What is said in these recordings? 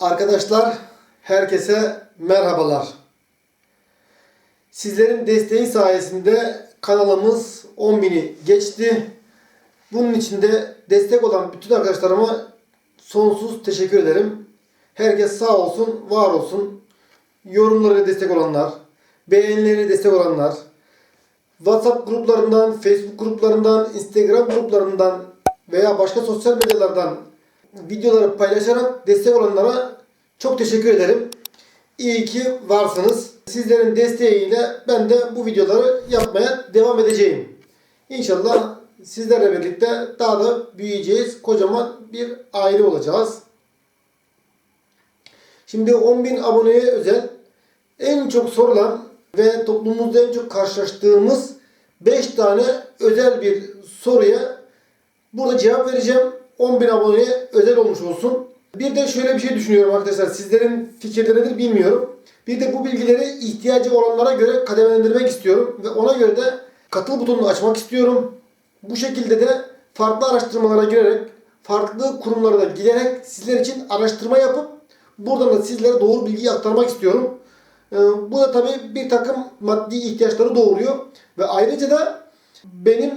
Arkadaşlar herkese merhabalar. Sizlerin desteği sayesinde kanalımız 10.000'i geçti. Bunun için de destek olan bütün arkadaşlarıma sonsuz teşekkür ederim. Herkes sağ olsun, var olsun. Yorumlara destek olanlar, beğenileri destek olanlar, WhatsApp gruplarından, Facebook gruplarından, Instagram gruplarından veya başka sosyal medyalardan videoları paylaşarak destek olanlara çok teşekkür ederim. İyi ki varsınız. Sizlerin desteğiyle ben de bu videoları yapmaya devam edeceğim. İnşallah sizlerle birlikte daha da büyüyeceğiz. Kocaman bir aile olacağız. Şimdi 10.000 aboneye özel en çok sorulan ve toplumumuzda en çok karşılaştığımız 5 tane özel bir soruya burada cevap vereceğim. 10.000 aboneye özel olmuş olsun. Bir de şöyle bir şey düşünüyorum arkadaşlar. Sizlerin fikirleri nedir bilmiyorum. Bir de bu bilgileri ihtiyacı olanlara göre kademelendirmek istiyorum. Ve ona göre de katıl butonunu açmak istiyorum. Bu şekilde de farklı araştırmalara girerek, farklı kurumlara da giderek sizler için araştırma yapıp buradan da sizlere doğru bilgiyi aktarmak istiyorum. Ee, Bu da tabii bir takım maddi ihtiyaçları doğuruyor. Ve ayrıca da benim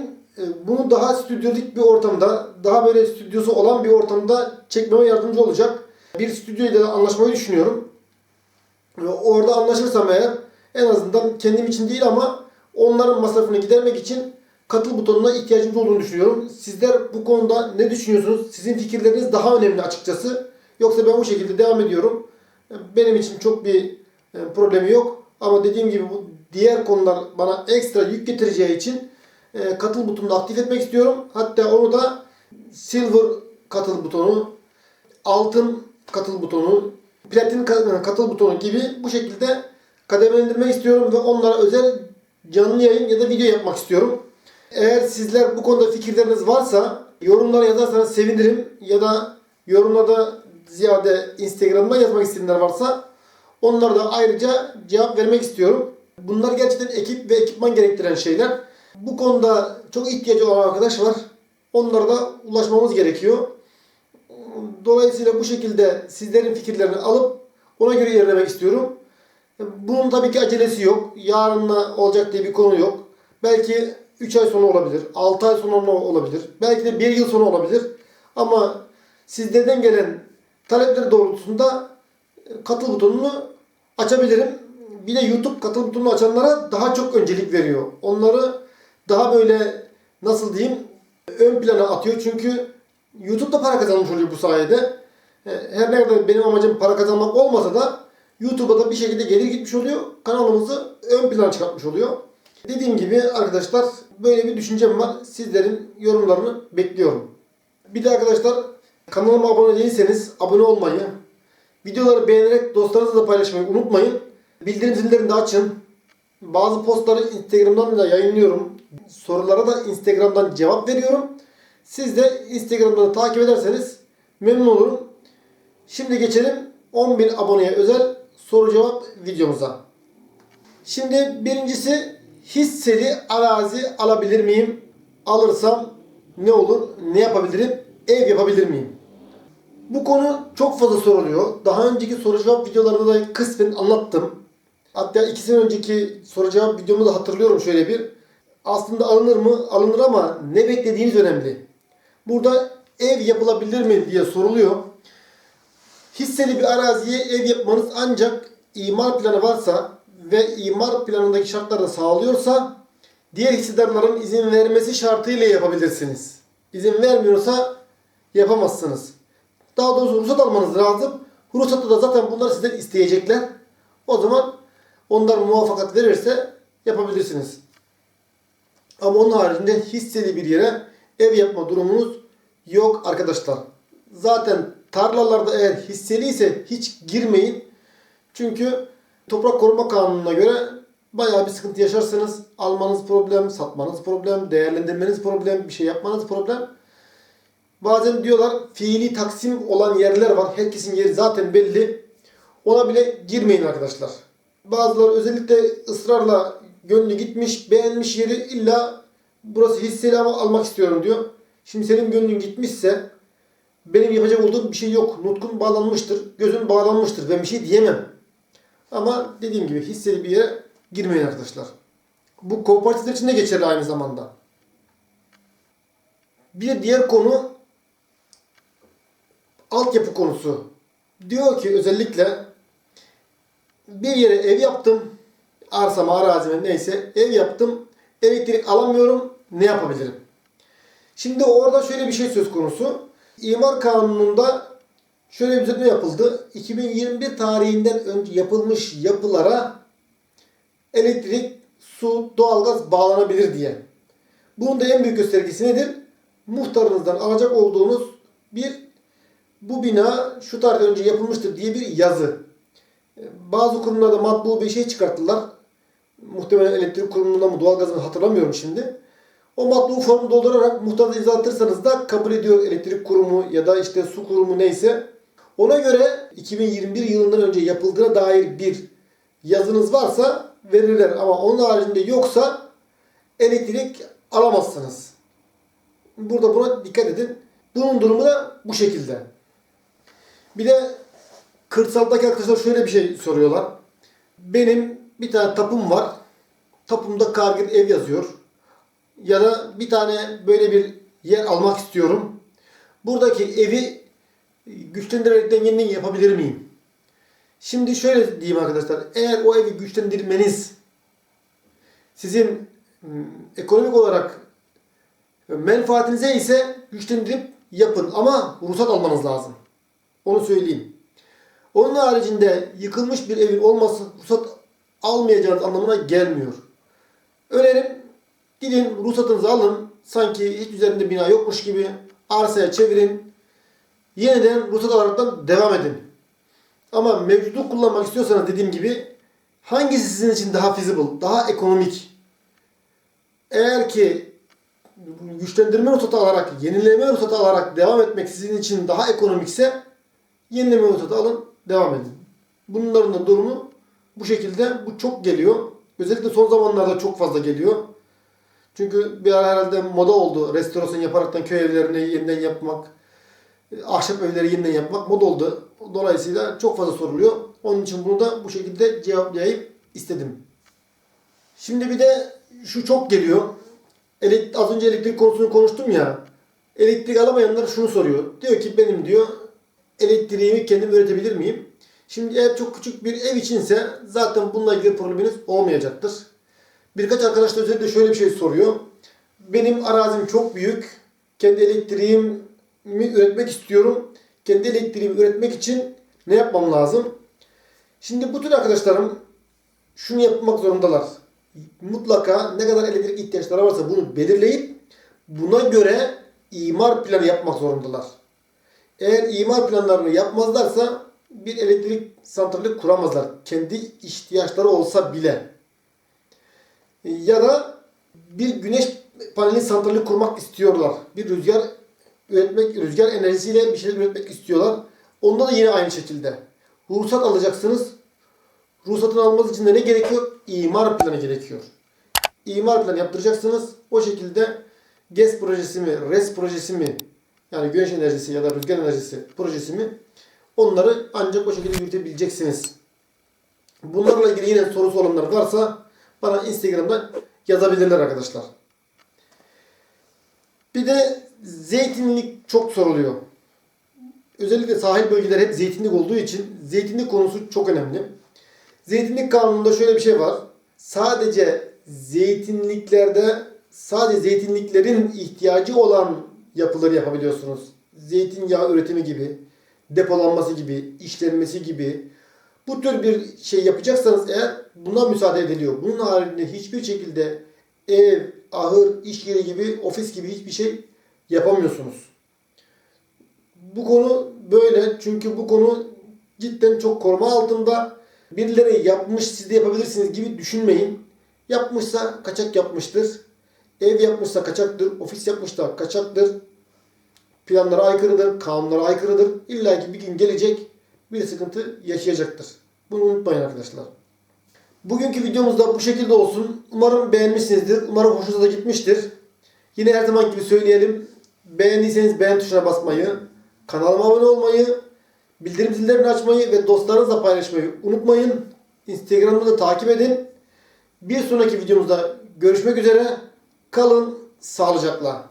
bunu daha stüdyolik bir ortamda, daha böyle stüdyosu olan bir ortamda çekmeme yardımcı olacak. Bir stüdyoyla anlaşmayı düşünüyorum. Ve Orada anlaşırsam eğer en azından kendim için değil ama onların masrafını gidermek için katıl butonuna ihtiyacımız olduğunu düşünüyorum. Sizler bu konuda ne düşünüyorsunuz? Sizin fikirleriniz daha önemli açıkçası. Yoksa ben bu şekilde devam ediyorum. Benim için çok bir e, problemi yok. Ama dediğim gibi bu diğer konular bana ekstra yük getireceği için e, katıl butonunu aktif etmek istiyorum. Hatta onu da silver katıl butonu, altın katıl butonu, platin ka- katıl butonu gibi bu şekilde kademelendirmek istiyorum ve onlara özel canlı yayın ya da video yapmak istiyorum. Eğer sizler bu konuda fikirleriniz varsa yorumlara yazarsanız sevinirim ya da yorumlarda ziyade Instagram'da yazmak isteyenler varsa onlara da ayrıca cevap vermek istiyorum. Bunlar gerçekten ekip ve ekipman gerektiren şeyler. Bu konuda çok ihtiyacı olan arkadaş var. Onlara da ulaşmamız gerekiyor. Dolayısıyla bu şekilde sizlerin fikirlerini alıp ona göre ilerlemek istiyorum. Bunun tabii ki acelesi yok. Yarınla olacak diye bir konu yok. Belki 3 ay sonra olabilir. 6 ay sonra olabilir. Belki de 1 yıl sonra olabilir. Ama sizlerden gelen talepler doğrultusunda katıl butonunu açabilirim. Bir de YouTube katıl butonunu açanlara daha çok öncelik veriyor. Onları daha böyle nasıl diyeyim ön plana atıyor. Çünkü YouTube'da para kazanmış oluyor bu sayede. E, Her ne kadar benim amacım para kazanmak olmasa da YouTube'a da bir şekilde gelir gitmiş oluyor. Kanalımızı ön plana çıkartmış oluyor. Dediğim gibi arkadaşlar böyle bir düşüncem var. Sizlerin yorumlarını bekliyorum. Bir de arkadaşlar kanalıma abone değilseniz abone olmayı, videoları beğenerek dostlarınızla paylaşmayı unutmayın. Bildirim zillerini de açın. Bazı postları Instagram'dan da yayınlıyorum. Sorulara da Instagram'dan cevap veriyorum. Siz de Instagram'dan takip ederseniz memnun olurum. Şimdi geçelim 10.000 aboneye özel soru cevap videomuza. Şimdi birincisi hisseli arazi alabilir miyim? Alırsam ne olur? Ne yapabilirim? Ev yapabilir miyim? Bu konu çok fazla soruluyor. Daha önceki soru cevap videolarında da kısmen anlattım. Hatta iki sene önceki soru cevap videomu da hatırlıyorum şöyle bir. Aslında alınır mı? Alınır ama ne beklediğiniz önemli. Burada ev yapılabilir mi diye soruluyor. Hisseli bir araziye ev yapmanız ancak imar planı varsa ve imar planındaki şartları sağlıyorsa diğer hissedarların izin vermesi şartıyla yapabilirsiniz. İzin vermiyorsa yapamazsınız. Daha doğrusu ruhsat almanız lazım. Ruhsatta da zaten bunlar sizden isteyecekler. O zaman onlar muvaffakat verirse yapabilirsiniz. Ama onun haricinde hisseli bir yere ev yapma durumunuz yok arkadaşlar. Zaten tarlalarda eğer hisseliyse hiç girmeyin. Çünkü toprak koruma kanununa göre bayağı bir sıkıntı yaşarsınız. Almanız problem, satmanız problem, değerlendirmeniz problem, bir şey yapmanız problem. Bazen diyorlar fiili taksim olan yerler var. Herkesin yeri zaten belli. Ona bile girmeyin arkadaşlar. Bazıları özellikle ısrarla gönlü gitmiş, beğenmiş yeri illa burası hisseli almak istiyorum diyor. Şimdi senin gönlün gitmişse benim yapacak olduğum bir şey yok. Nutkun bağlanmıştır, gözüm bağlanmıştır. Ben bir şey diyemem. Ama dediğim gibi hisseli bir yere girmeyin arkadaşlar. Bu kooperatifler için de geçerli aynı zamanda. Bir diğer konu altyapı konusu. Diyor ki özellikle bir yere ev yaptım. Arsama, arazime neyse ev yaptım. Elektrik alamıyorum. Ne yapabilirim? Şimdi orada şöyle bir şey söz konusu. İmar kanununda şöyle bir düzenleme yapıldı. 2021 tarihinden önce yapılmış yapılara elektrik, su, doğalgaz bağlanabilir diye. Bunun da en büyük göstergesi nedir? Muhtarınızdan alacak olduğunuz bir bu bina şu tarih önce yapılmıştır diye bir yazı. Bazı kurumlarda matbu bir şey çıkarttılar. Muhtemelen elektrik kurumunda mı doğalgazını hatırlamıyorum şimdi. O matbu formu doldurarak muhtarda imza da kabul ediyor elektrik kurumu ya da işte su kurumu neyse. Ona göre 2021 yılından önce yapıldığına dair bir yazınız varsa verirler ama onun haricinde yoksa elektrik alamazsınız. Burada buna dikkat edin. Bunun durumu da bu şekilde. Bir de kırsaldaki arkadaşlar şöyle bir şey soruyorlar. Benim bir tane tapum var. Tapumda Kargil ev yazıyor. Ya da bir tane böyle bir yer almak istiyorum. Buradaki evi güçlendirerekten yeniden yapabilir miyim? Şimdi şöyle diyeyim arkadaşlar. Eğer o evi güçlendirmeniz sizin ım, ekonomik olarak menfaatinize ise güçlendirip yapın. Ama ruhsat almanız lazım. Onu söyleyeyim. Onun haricinde yıkılmış bir evin olması ruhsat almayacağınız anlamına gelmiyor. Önerim gidin ruhsatınızı alın. Sanki hiç üzerinde bina yokmuş gibi arsaya çevirin. Yeniden ruhsat alaraktan devam edin. Ama mevcudu kullanmak istiyorsanız dediğim gibi hangisi sizin için daha feasible, daha ekonomik? Eğer ki güçlendirme ruhsatı alarak, yenileme ruhsatı alarak devam etmek sizin için daha ekonomikse yenileme ruhsatı alın, devam edin. Bunların da durumu bu şekilde. Bu çok geliyor. Özellikle son zamanlarda çok fazla geliyor. Çünkü bir ara herhalde moda oldu. Restorasyon yaparaktan köy evlerini yeniden yapmak, ahşap evleri yeniden yapmak moda oldu. Dolayısıyla çok fazla soruluyor. Onun için bunu da bu şekilde cevaplayayım istedim. Şimdi bir de şu çok geliyor. Elek- az önce elektrik konusunu konuştum ya. Elektrik alamayanlar şunu soruyor. Diyor ki benim diyor elektriğimi kendim üretebilir miyim? Şimdi eğer çok küçük bir ev içinse zaten bununla ilgili probleminiz olmayacaktır. Birkaç arkadaş da özellikle şöyle bir şey soruyor. Benim arazim çok büyük. Kendi elektriğimi üretmek istiyorum. Kendi elektriğimi üretmek için ne yapmam lazım? Şimdi bu tür arkadaşlarım şunu yapmak zorundalar. Mutlaka ne kadar elektrik ihtiyaçları varsa bunu belirleyip buna göre imar planı yapmak zorundalar. Eğer imar planlarını yapmazlarsa bir elektrik santrali kuramazlar. Kendi ihtiyaçları olsa bile. Ya da bir güneş paneli santrali kurmak istiyorlar. Bir rüzgar üretmek, rüzgar enerjisiyle bir şeyler üretmek istiyorlar. Onda da yine aynı şekilde. Ruhsat alacaksınız. Ruhsatın almanız için de ne gerekiyor? İmar planı gerekiyor. İmar planı yaptıracaksınız. O şekilde GES projesi mi, RES projesi mi, yani güneş enerjisi ya da rüzgar enerjisi projesi mi onları ancak o şekilde yürütebileceksiniz. Bunlarla ilgili yine sorusu olanlar varsa bana Instagram'dan yazabilirler arkadaşlar. Bir de zeytinlik çok soruluyor. Özellikle sahil bölgeler hep zeytinlik olduğu için zeytinlik konusu çok önemli. Zeytinlik kanununda şöyle bir şey var. Sadece zeytinliklerde sadece zeytinliklerin ihtiyacı olan yapıları yapabiliyorsunuz. Zeytinyağı üretimi gibi, depolanması gibi, işlenmesi gibi. Bu tür bir şey yapacaksanız eğer buna müsaade ediliyor. Bunun haricinde hiçbir şekilde ev, ahır, iş yeri gibi, ofis gibi hiçbir şey yapamıyorsunuz. Bu konu böyle çünkü bu konu cidden çok koruma altında. Birileri yapmış siz de yapabilirsiniz gibi düşünmeyin. Yapmışsa kaçak yapmıştır. Ev yapmışsa kaçaktır. Ofis yapmışsa kaçaktır. Planlara aykırıdır. Kanunlara aykırıdır. İlla ki bir gün gelecek bir sıkıntı yaşayacaktır. Bunu unutmayın arkadaşlar. Bugünkü videomuz da bu şekilde olsun. Umarım beğenmişsinizdir. Umarım hoşunuza gitmiştir. Yine her zaman gibi söyleyelim. Beğendiyseniz beğen tuşuna basmayı, Kanalıma abone olmayı, bildirim zillerini açmayı ve dostlarınızla paylaşmayı unutmayın. Instagram'da da takip edin. Bir sonraki videomuzda görüşmek üzere. Kalın sağlıcakla.